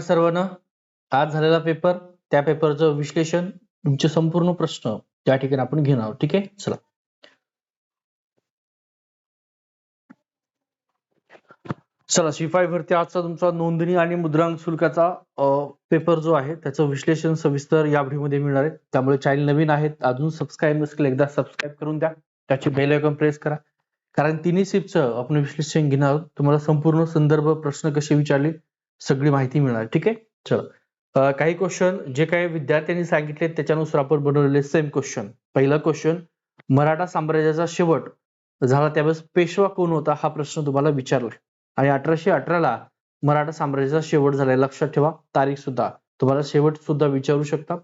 सर्वांना. आज झालेला पेपर त्या पेपरचं विश्लेषण तुमचे संपूर्ण प्रश्न त्या ठिकाणी आपण घेणार आहोत ठीक आहे? चला. चला शिफाई भरती आजचा तुमचा नोंदणी आणि मुद्रांक शुल्काचा पेपर जो आहे त्याचं विश्लेषण सविस्तर या व्हिडिओमध्ये मिळणार आहे. त्यामुळे चॅनल नवीन आहेत अजून सबस्क्राईब नसेल एकदा सबस्क्राईब करून द्या. त्याची बेल आयकॉन प्रेस करा. कारण तिन्ही सिपचं आपण विश्लेषण घेणार आहोत. तुम्हाला संपूर्ण संदर्भ प्रश्न कसे विचारले सगळी माहिती मिळणार. ठीक आहे? चला. काही क्वेश्चन जे काही विद्यार्थ्यांनी सांगितले त्याच्यानुसार आपण बनवलेले सेम क्वेश्चन पहिला क्वेश्चन मराठा साम्राज्याचा शेवट झाला त्यावेळेस पेशवा कोण होता हा प्रश्न तुम्हाला विचारला. आणि अठराशे अठराला मराठा साम्राज्याचा शेवट झालाय. लक्षात ठेवा तारीख सुद्धा. तुम्हाला शेवट सुद्धा विचारू शकता.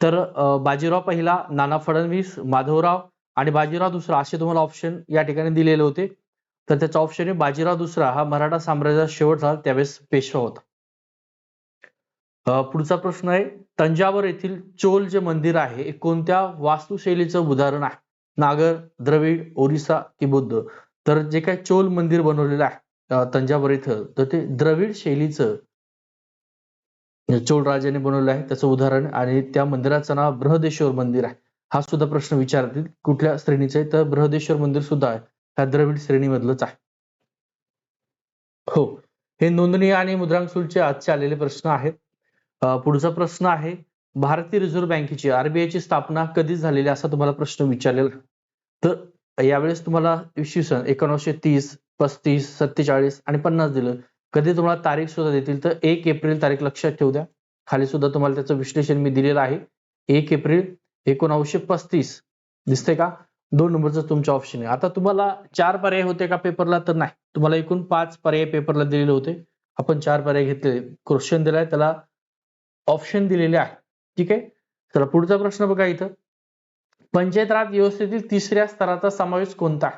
तर बाजीराव पहिला नाना फडणवीस माधवराव आणि बाजीराव दुसरा असे तुम्हाला ऑप्शन या ठिकाणी दिलेले होते. तर त्याचा ऑप्शन आहे बाजीराव दुसरा. हा मराठा साम्राज्याचा शेवट झाला त्यावेळेस पेशवा होता. पुढचा प्रश्न आहे तंजावर येथील चोल जे मंदिर आहे कोणत्या वास्तुशैलीचं उदाहरण आहे? नागर द्रविड ओरिसा की बुद्ध? तर जे काय चोल मंदिर बनवलेलं आहे तंजावर इथं तर ते द्रविड शैलीचं चोल राजाने बनवलं आहे त्याचं उदाहरण. आणि त्या मंदिराचं नाव बृहदेश्वर मंदिर आहे. हा सुद्धा प्रश्न विचारतील. कुठल्या श्रेणीचं आहे? तर बृहदेश्वर मंदिर सुद्धा आहे. ह्या द्रविड श्रेणीमधलंच आहे. हो हे नोंदणी आणि मुद्रांक आजचे आलेले प्रश्न आहेत. पुढचा प्रश्न आहे भारतीय रिझर्व्ह बँकेची आरबीआयची स्थापना कधी झालेली असा तुम्हाला प्रश्न विचारलेला. तर यावेळेस तुम्हाला इसवी सन एकोणीसशे तीस पस्तीस सत्तेचाळीस आणि पन्नास दिलं. कधी तुम्हाला तारीख सुद्धा देतील? तर एक एप्रिल तारीख लक्षात ठेवू द्या. खाली सुद्धा तुम्हाला त्याचं विश्लेषण मी दिलेलं आहे. एक एप्रिल एकोणावीसशे पस्तीस. दिसते का? दोन नंबरचं तुमचं ऑप्शन आहे. आता तुम्हाला चार पर्याय होते का पेपरला तर नाही. तुम्हाला एकूण पाच पर्याय पेपरला दिलेले होते. आपण चार पर्याय घेतले. क्वेश्चन दिलाय त्याला ऑप्शन दिलेले आहे. ठीक आहे? चला पुढचा प्रश्न बघा इथं. पंचायत राज व्यवस्थेतील तिसऱ्या स्तराचा समावेश कोणता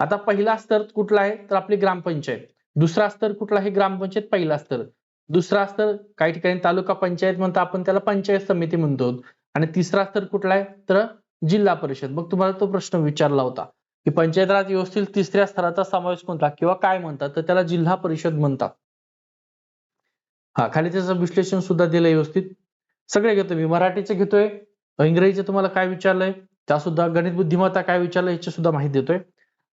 आता पहिला स्तर कुठला आहे? तर आपली ग्रामपंचायत. दुसरा स्तर कुठला आहे? ग्रामपंचायत पहिला स्तर. दुसरा स्तर काही ठिकाणी तालुका पंचायत म्हणतो आपण त्याला पंचायत समिती म्हणतो. आणि तिसरा स्तर कुठला आहे? तर जिल्हा परिषद. मग तुम्हाला तो प्रश्न विचारला होता की पंचायत राज व्यवस्थेत तिसऱ्या स्तराचा समावेश कोणता किंवा काय म्हणतात? तर त्याला जिल्हा परिषद म्हणतात. हा खाली त्याचं विश्लेषण सुद्धा दिलं व्यवस्थित. सगळे घेतो मी. मराठीचं घेतोय. इंग्रजीचं तुम्हाला काय विचारलंय? त्या सुद्धा गणित बुद्धिमत्ता काय विचारलं याची सुद्धा माहिती देतोय.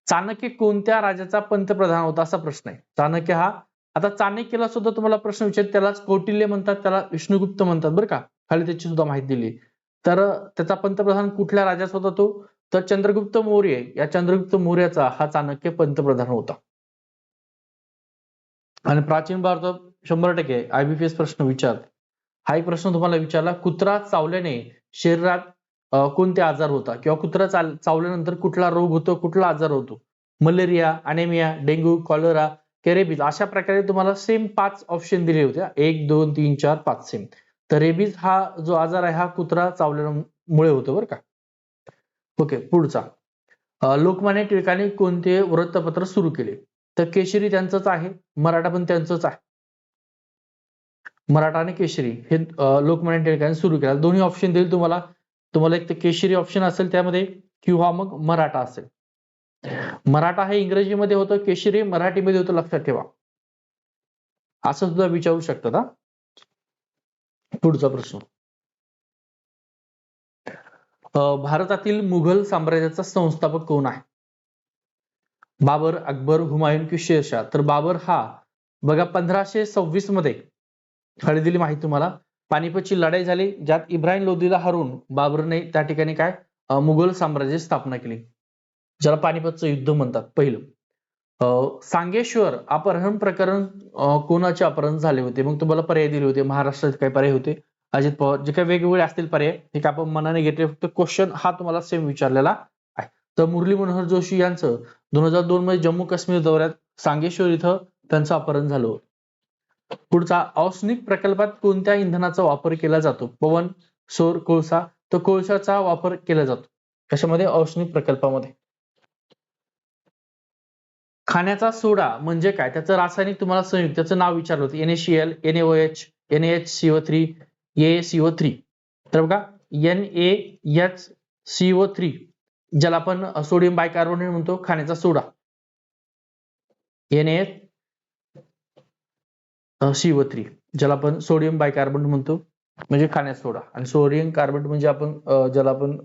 चाणक्य कोणत्या राजाचा पंतप्रधान होता असा प्रश्न आहे. चाणक्य हा आता चाणक्यला सुद्धा तुम्हाला प्रश्न विचार त्यालाच कौटिल्य म्हणतात त्याला विष्णुगुप्त म्हणतात बरं का. खाली त्याची सुद्धा माहिती दिली. तर त्याचा पंतप्रधान कुठल्या राजाचा होता तो? तर चंद्रगुप्त मौर्य या चंद्रगुप्त मौर्याचा हा चाणक्य पंतप्रधान होता. आणि प्राचीन भारतात शंभर टक्के आयबीपीएस प्रश्न विचार. हा एक प्रश्न तुम्हाला विचारला कुत्रा चावल्याने शरीरात कोणते आजार होता किंवा कुत्रा चावल्यानंतर कुठला रोग होतो? कुठला आजार होतो? मलेरिया अनेमिया डेंग्यू कॉलरा केरेबीज अशा प्रकारे तुम्हाला सेम पाच ऑप्शन दिले होते. एक दोन तीन चार पाच सेम तर रेबीज हा जो आजार आहे हा कुत्रा चावल्यामुळे होतो बरं का. ओके पुढचा. लोकमान्य टिळकांनी कोणते वृत्तपत्र सुरू केले? तर केशरी त्यांचंच आहे मराठा पण त्यांचंच आहे. मराठा आणि केशरी हे लोकमान्य टिळकांनी सुरू केला. दोन्ही ऑप्शन देईल तुम्हाला. तुम्हाला एक तर केशरी ऑप्शन असेल त्यामध्ये किंवा मग मराठा असेल. मराठा हे इंग्रजीमध्ये होतं केशरी मराठीमध्ये होतं लक्षात ठेवा. असं सुद्धा विचारू शकतात हा. पुढचा प्रश्न. भारतातील मुघल साम्राज्याचा संस्थापक कोण आहे? बाबर अकबर हुमायून कि शेरशाह तर बाबर हा बघा पंधराशे सव्वीसमध्ये खळी दिली माहिती तुम्हाला पानिपतची लढाई झाली ज्यात इब्राहिम लोधीला हरवून बाबरने त्या ठिकाणी काय? मुघल साम्राज्य स्थापना केली. ज्याला पानिपतचं युद्ध म्हणतात पहिलं. सांगेश्वर अपहरण प्रकरण कोणाचे अपहरण झाले होते? मग तुम्हाला पर्याय दिले होते. महाराष्ट्रात काय पर्याय होते. अजित पवार जे काही वेगवेगळे असतील पर्याय ते काय आपण मनाने घेतले. फक्त क्वेश्चन हा तुम्हाला सेम विचारलेला आहे. तर मुरली मनोहर जोशी यांचं दोन हजार दोन मध्ये जम्मू काश्मीर दौऱ्यात सांगेश्वर इथं त्यांचं अपहरण झालं होतं. पुढचा औष्णिक प्रकल्पात कोणत्या इंधनाचा वापर केला जातो? पवन सोर कोळसा तर कोळशाचा वापर केला जातो. कशामध्ये? औष्णिक प्रकल्पामध्ये. खाण्याचा सोडा म्हणजे काय? त्याचं रासायनिक तुम्हाला संयुक्त त्याचं नाव विचारलं होतं. NaCl H C CO three A CO three तर बघा N A H CO three ज्याला आपण सोडियम बायकार्बोनेट म्हणतो खाण्याचा soda. N A CO three ज्याला आपण सोडियम बायकार्बोनेट म्हणतो म्हणजे खाण्याचा सोडा. आणि सोडियम कार्बोनेट म्हणजे आपण ज्याला आपण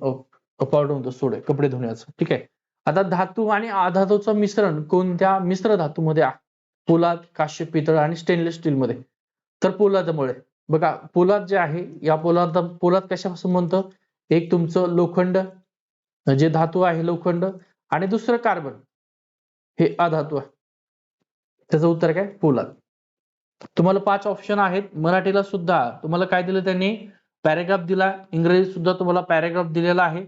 पावडर म्हणतो सोडे कपडे धुण्याचं. ठीक आहे? आता धातू आणि आधातूचं मिश्रण कोणत्या मिश्र धातूमध्ये आहे? पोलाद काश्य पितळ आणि स्टेनलेस स्टील मध्ये. तर पोलादामुळे. बघा पोलाद जे आहे या पोलाद पोलाद कशापासून बनतं? एक तुमचं लोखंड जे धातू आहे लोखंड आणि दुसरं कार्बन. हे अधातू आहे. त्याचं उत्तर काय? पोलाद. तुम्हाला पाच ऑप्शन आहेत. मराठीला सुद्धा तुम्हाला काय दिलं त्यांनी? पॅरेग्राफ दिला. इंग्रजीत सुद्धा तुम्हाला पॅरेग्राफ दिलेला आहे.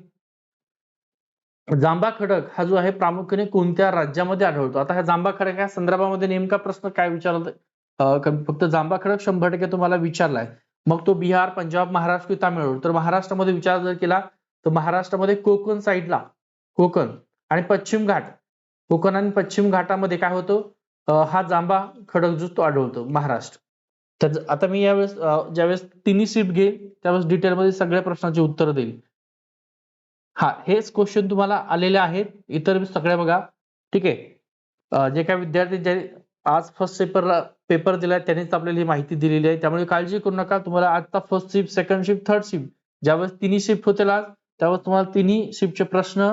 जांभा खडक हा जो आहे प्रामुख्याने कोणत्या राज्यामध्ये आढळतो? आता ह्या जांभा खडक या संदर्भामध्ये नेमका प्रश्न काय विचारला फक्त जांभा खडक शंभर टक्के तुम्हाला विचारलाय. मग तो बिहार पंजाब महाराष्ट्र की तामिळनाडू. तर महाराष्ट्रामध्ये विचार जर केला तर महाराष्ट्रामध्ये कोकण साईडला कोकण आणि पश्चिम घाट. कोकण आणि पश्चिम घाटामध्ये काय होतो? हा जांभा खडक जो तो आढळतो महाराष्ट्र. तर आता मी यावेळेस ज्यावेळेस तिन्ही सीट घेईल त्यावेळेस डिटेलमध्ये सगळ्या प्रश्नांची उत्तर देईल हा हेच क्वेश्चन तुम्हाला आलेले आहेत. इतर सगळ्या बघा. ठीक आहे. जे काही विद्यार्थी जे आज फर्स्ट पेपरला पेपर दिलाय त्यांनीच आपल्याला ही माहिती दिलेली आहे. त्यामुळे काळजी करू नका. तुम्हाला आता first shift second shift third shift ज्यावेळेस तिन्ही शिफ्ट होतील आज त्यावेळेस तुम्हाला तिन्ही शिफ्टचे प्रश्न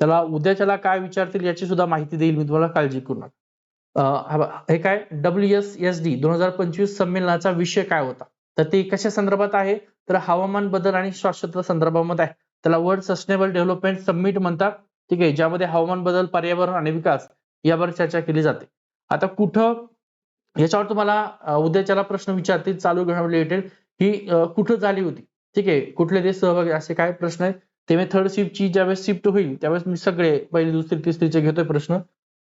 त्याला उद्याच्याला काय विचारतील याची सुद्धा माहिती देईल. मी तुम्हाला काळजी करू नका. हे काय? डब्ल्यू एस एस डी दोन हजार पंचवीस संमेलनाचा विषय काय होता? तर ते कशा संदर्भात आहे? तर हवामान बदल आणि शाश्वत संदर्भामध्ये आहे. त्याला वर्ल्ड सस्टेनेबल डेव्हलपमेंट समिट म्हणतात. ठीक आहे ज्यामध्ये हवामान बदल पर्यावरण आणि विकास यावर चर्चा केली जाते. आता कुठं याच्यावर तुम्हाला उद्याच्याला प्रश्न विचारतील चालू घडामोडी रिलेटेड ही कुठं झाली होती? ठीक आहे कुठले देश सहभागी असे काय प्रश्न आहेत? ते मी थर्ड शिफ्टची ज्यावेळेस शिफ्ट होईल त्यावेळेस मी सगळे पहिली दुसरी तिसरीचे घेतोय प्रश्न.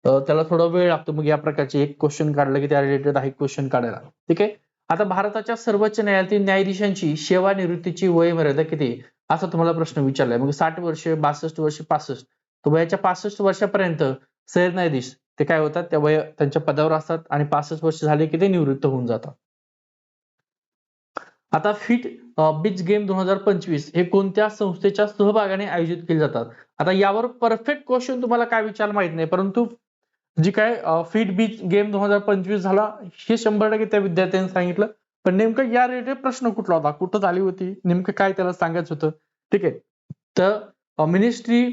त्याला थोडा वेळ लागतो मग या प्रकारचे एक क्वेश्चन काढलं की त्या रिलेटेड आहे क्वेश्चन काढायला. ठीक आहे? आता भारताच्या सर्वोच्च न्यायालयातील न्यायाधीशांची सेवानिवृत्तीची वय मर्यादा किती असा तुम्हाला प्रश्न विचारलाय. मग साठ वर्ष बासष्ट वर्ष पासष्ट. तर वयाच्या पासष्ट वर्षापर्यंत सरन्यायाधीश ते काय होतात? त्या वय त्यांच्या पदावर असतात आणि पासष्ट वर्ष झाले की ते निवृत्त होऊन जातात. आता फिट बीच गेम दोन हजार पंचवीस हे कोणत्या संस्थेच्या सहभागाने आयोजित केले जातात? आता यावर परफेक्ट क्वेश्चन तुम्हाला काय विचार माहीत नाही परंतु जी काय फिट बीच गेम दोन हजार पंचवीस झाला हे शंभर टक्के त्या विद्यार्थ्यांनी सांगितलं. पण नेमकं या रिलेटेड प्रश्न कुठला होता? कुठं झाली होती? नेमकं काय त्याला सांगायचं होतं? ठीक आहे. तर मिनिस्ट्री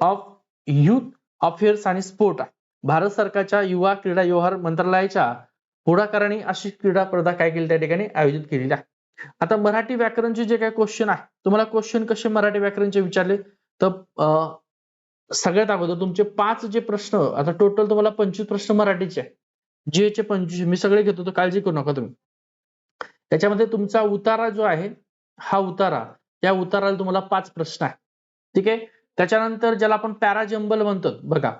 ऑफ युथ अफेअर्स आणि स्पोर्ट भारत सरकारच्या युवा क्रीडा व्यवहार मंत्रालयाच्या पुढाकाराने अशी क्रीडा स्पर्धा काय केली त्या ठिकाणी आयोजित केलेली आहे. आता मराठी व्याकरणचे जे काही क्वेश्चन आहे तुम्हाला क्वेश्चन कसे मराठी व्याकरणचे विचारले? तर सगळ्यात अगोदर तुमचे पाच जे प्रश्न आता टोटल तुम्हाला पंचवीस प्रश्न मराठीचे आहे जे चे पंचवीस मी सगळे घेतो तर काळजी करू नका तुम्ही. त्याच्यामध्ये तुमचा उतारा जो आहे हा उतारा या उताराला तुम्हाला पाच प्रश्न आहे ठीक आहे? त्याच्यानंतर ज्याला आपण पॅराजंबल म्हणतो बघा.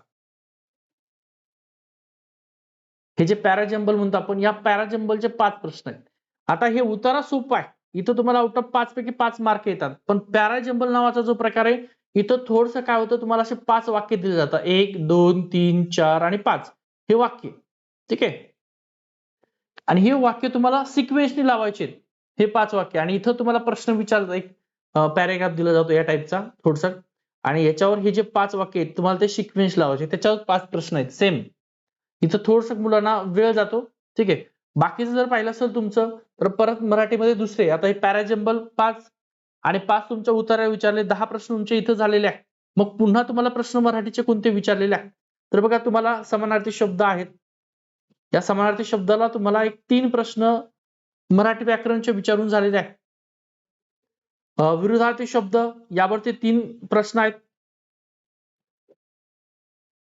हे जे पॅराजंबल म्हणतो आपण या पॅराजंबलचे पाच प्रश्न आहेत. आता हे उतारा सोपा आहे. इथं तुम्हाला आउट ऑफ पाच पैकी पाच मार्क येतात. पण पॅराजंबल नावाचा जो प्रकार आहे इथं थोडस काय होतं तुम्हाला असे पाच वाक्य दिले जातात. एक दोन तीन चार आणि पाच. हे वाक्य. ठीक आहे? आणि हे वाक्य तुम्हाला सिक्वेन्सनी लावायचे हे पाच वाक्य. आणि इथं तुम्हाला प्रश्न विचारतात. एक पॅरेग्राफ दिला जातो या टाईपचा थोडसा. आणि याच्यावर हे जे पाच वाक्य आहेत तुम्हाला ते सिक्वेन्स लावायचे त्याच्यावर पाच प्रश्न आहेत. सेम इथं थोडस मुलांना वेळ जातो. ठीक आहे? बाकीचं जर पाहिलं असेल तुमचं तर परत मराठीमध्ये दुसरे. आता हे पॅराजेम्बल पाच आणि पाच तुमच्या उतारा विचारले. दहा प्रश्न तुमचे इथं झालेले आहेत. मग पुन्हा तुम्हाला प्रश्न मराठीचे कोणते विचारलेले आहेत? तर बघा तुम्हाला समानार्थी शब्द आहेत. या समानार्थी शब्दाला तुम्हाला एक तीन प्रश्न मराठी व्याकरणचे विचारून झालेले आहेत. विरुद्धार्थी शब्द यावरती तीन प्रश्न आहेत.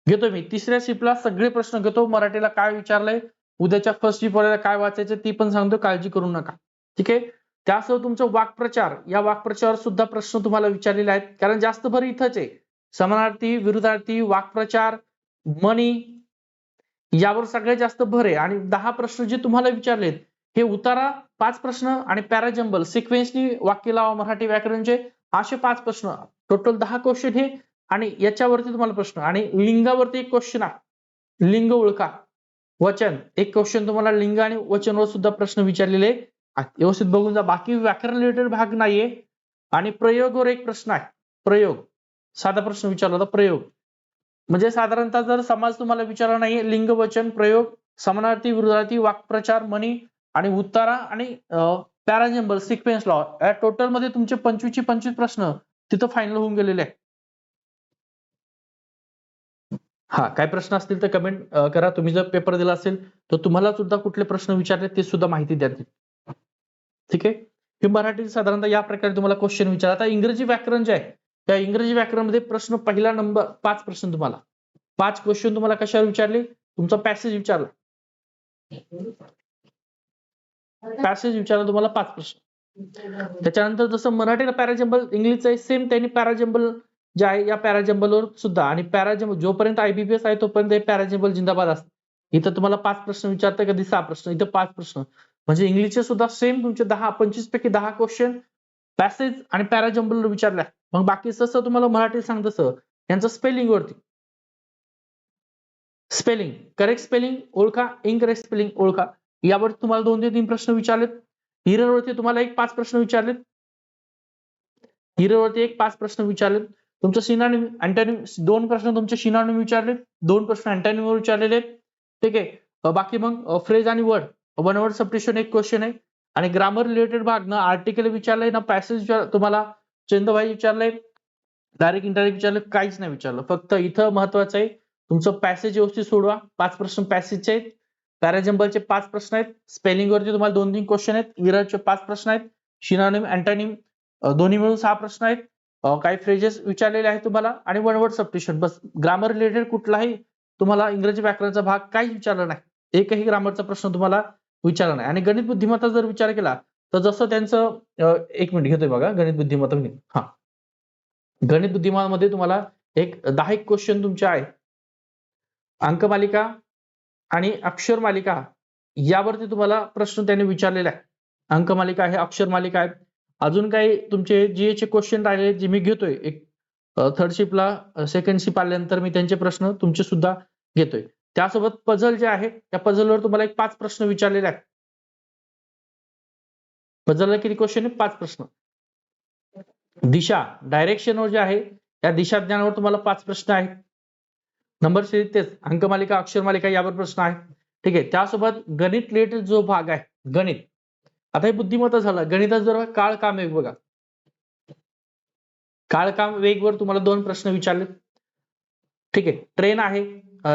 घेतो मी. तिसऱ्या शिपला सगळे प्रश्न घेतो. मराठीला काय विचारलंय? उद्याच्या फर्स्ट शिप काय वाचायचं ती पण सांगतो. काळजी करू नका. ठीक आहे? त्यासह तुमचं वाक्प्रचार या वाक्प्रचार सुद्धा प्रश्न तुम्हाला विचारलेले आहेत. कारण जास्त भर इथंच आहे. समानार्थी विरुद्धार्थी वाक्प्रचार मनी यावर सगळ्यात जास्त भर आहे. आणि दहा प्रश्न जे तुम्हाला विचारलेत हे उतारा पाच प्रश्न आणि पॅराजंबल सिक्वेन्सनी वाक्य लावा मराठी व्याकरणचे. असे पाच प्रश्न. टोटल दहा क्वेश्चन हे आणि याच्यावरती तुम्हाला प्रश्न. आणि लिंगावरती एक क्वेश्चन आहे. लिंग ओळखा. वचन. एक क्वेश्चन तुम्हाला लिंग आणि वचनवर सुद्धा प्रश्न विचारलेले व्यवस्थित बघून जा. बाकी व्याकरण रिलेटेड भाग नाहीये. आणि प्रयोगवर एक प्रश्न आहे. प्रयोग. साधा प्रश्न विचारला होता प्रयोग. म्हणजे साधारणतः जर समाज तुम्हाला विचारला नाही लिंग वचन प्रयोग समानार्थी विरोधार्थी वाक्प्रचार मनी आणि उत्तारा आणि पॅराजेंबल सिक्वेन्स लॉ या टोटलमध्ये तुमचे पंचवीस पंचवीस प्रश्न तिथं फायनल होऊन गेलेले आहेत. हा काय प्रश्न असतील तर कमेंट करा. तुम्ही जर पेपर दिला असेल तर तुम्हाला सुद्धा कुठले प्रश्न विचारले ते सुद्धा माहिती द्या. ठीक आहे? हे मराठी साधारणतः या प्रकारे तुम्हाला क्वेश्चन विचार. आता इंग्रजी व्याकरण जे आहे त्या इंग्रजी व्याकरणामध्ये प्रश्न पहिला नंबर पाच प्रश्न तुम्हाला. पाच क्वेश्चन तुम्हाला कशावर विचारले? तुमचा पॅसेज विचारला. पॅसेज विचारला तुम्हाला पाच प्रश्न. त्याच्यानंतर जसं मराठीला पॅराजेम्बल इंग्लिशचं आहे सेम त्यांनी पॅराजेम्बल जे आहे या पॅराजेम्बलवर सुद्धा. आणि पॅराजेम्बल जोपर्यंत आयबीपीएस आहे तोपर्यंत पॅराजेम्बल जिंदाबाद असते. इथं तुम्हाला पाच प्रश्न विचारतात कधी? सहा प्रश्न. इथं पाच प्रश्न. म्हणजे इंग्लिशचे सुद्धा सेम तुमचे दहा पंचवीस पैकी दहा क्वेश्चन पॅसेज आणि पॅराजम्बल विचारल्या. मग बाकी जसं तुम्हाला मराठी सांग तसं. यांचं स्पेलिंग वरती. स्पेलिंग करेक्ट स्पेलिंग ओळखा. इनकरेक्ट स्पेलिंग ओळखा. यावर तुम्हाला दोन ते तीन प्रश्न विचारलेत. हिरवरती तुम्हाला एक पाच प्रश्न विचारलेत. हिरवरती एक पाच प्रश्न विचारलेत. तुमचं सिनानिम अँटॅनिम दोन प्रश्न तुमचे सिनानिम विचारलेत. दोन प्रश्न अँटॅनिमवर विचारलेले आहेत. ठीक आहे. बाकी मग फ्रेज आणि वर्ड वन वर्ड सबस्टिट्यूशन एक क्वेश्चन आहे. आणि ग्रामर रिलेटेड भाग ना आर्टिकल विचारलंय ना पॅसेज तुम्हाला चंदभाई विचारलंय डायरेक्ट इंडायरेक्ट विचारलं काहीच नाही विचारलं. फक्त इथं महत्वाचं आहे तुमचं पॅसेज व्यवस्थित सोडवा. पाच प्रश्न पॅसेजचे आहेत. पॅराजम्बलचे पाच प्रश्न आहेत. स्पेलिंग वरती तुम्हाला दोन तीन क्वेश्चन आहेत. विराटचे पाच प्रश्न आहेत. शिनानिम अँटानिम दोन्ही मिळून सहा प्रश्न आहेत. काही फ्रेजेस विचारलेले आहेत तुम्हाला. आणि वन वर्ड सबस्टिट्यूशन बस ग्रामर रिलेटेड कुठलाही तुम्हाला इंग्रजी व्याकरणाचा भाग काहीच विचारला नाही. एकही ग्रामरचा प्रश्न तुम्हाला विचारला नाही. आणि गणित बुद्धिमत्ता जर विचार केला तर जसं त्यांचं एक मिनिट घेतोय बघा गणित बुद्धिमत्ता हा. गणित बुद्धिमत्तामध्ये तुम्हाला एक दहा एक क्वेश्चन तुमचे आहे. अंकमालिका आणि अक्षर मालिका यावरती तुम्हाला प्रश्न त्यांनी विचारलेला आहे. अंकमालिका आहे अक्षर मालिका आहे अजून काही तुमचे जीए चे क्वेश्चन राहिले जे मी घेतोय. एक थर्ड शिपला सेकंड शिप आल्यानंतर मी त्यांचे प्रश्न तुमचे सुद्धा घेतोय. त्यासोबत पझल जे आहे त्या पझलवर तुम्हाला एक पाच प्रश्न विचारलेले आहेत. पझलला किती क्वेश्चन आहे पाच प्रश्न. दिशा डायरेक्शनवर जे आहे त्या दिशा ज्ञानावर तुम्हाला पाच प्रश्न आहेत. नंबर सिरीज तेच अंकमालिका अक्षरमालिका यावर प्रश्न आहे ठीक आहे त्यासोबत गणित रिलेटेड जो भाग आहे गणित. आता हे बुद्धिमत्ता झालं. गणितात जर काळ काम वेग बघा. काळ काम वेगवर तुम्हाला दोन प्रश्न विचारले. ठीक आहे ट्रेन आहे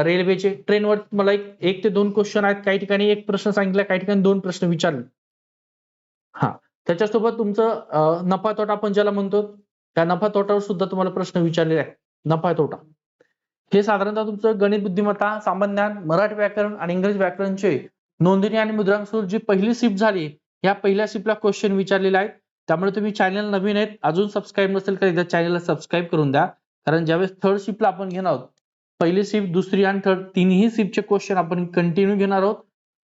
रेल्वेचे ट्रेनवर तुम्हाला एक एक ते दोन क्वेश्चन आहेत. काही ठिकाणी एक प्रश्न सांगितला काही ठिकाणी दोन प्रश्न विचारले. हा. त्याच्यासोबत तुमचं नफा तोटा आपण ज्याला म्हणतो त्या नफा तोटावर सुद्धा तुम्हाला प्रश्न विचारलेले आहे नफा तोटा हे साधारणतः तुमचं गणित बुद्धिमत्ता सामान्य ज्ञान मराठी व्याकरण आणि इंग्रजी व्याकरणचे नोंदणी आणि मुद्रांक जी पहिली शिफ्ट झाली या पहिल्या शिफ्टला क्वेश्चन विचारलेला आहे त्यामुळे तुम्ही चॅनल नवीन आहेत. अजून सबस्क्राईब नसेल तर एकदा चॅनलला सबस्क्राईब करून द्या. कारण ज्यावेळेस थर्ड शिफ्टला आपण घेणार आहोत पहिली शिफ्ट दुसरी आणि थर्ड तिन्ही शिफ्टचे क्वेश्चन आपण कंटिन्यू घेणार आहोत.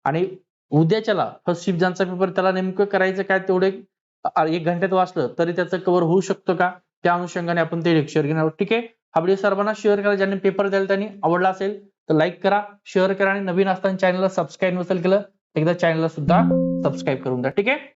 आणि उद्याच्याला फर्स्ट शिफ्ट ज्यांचा पेपर त्याला नेमकं करायचं काय तेवढे एक घंट्यात वाचलं तरी त्याचं कव्हर होऊ शकतो का? त्या अनुषंगाने आपण ते लेक्चर घेणार आहोत. ठीक आहे? हा व्हिडिओ सर्वांना शेअर करा. ज्यांनी पेपर द्यायला त्यांनी आवडला असेल तर लाईक करा शेअर करा आणि नवीन असताना चॅनलला सबस्क्राईब नसेल केलं एकदा चॅनलला सुद्धा सबस्क्राईब करून द्या. ठीक आहे?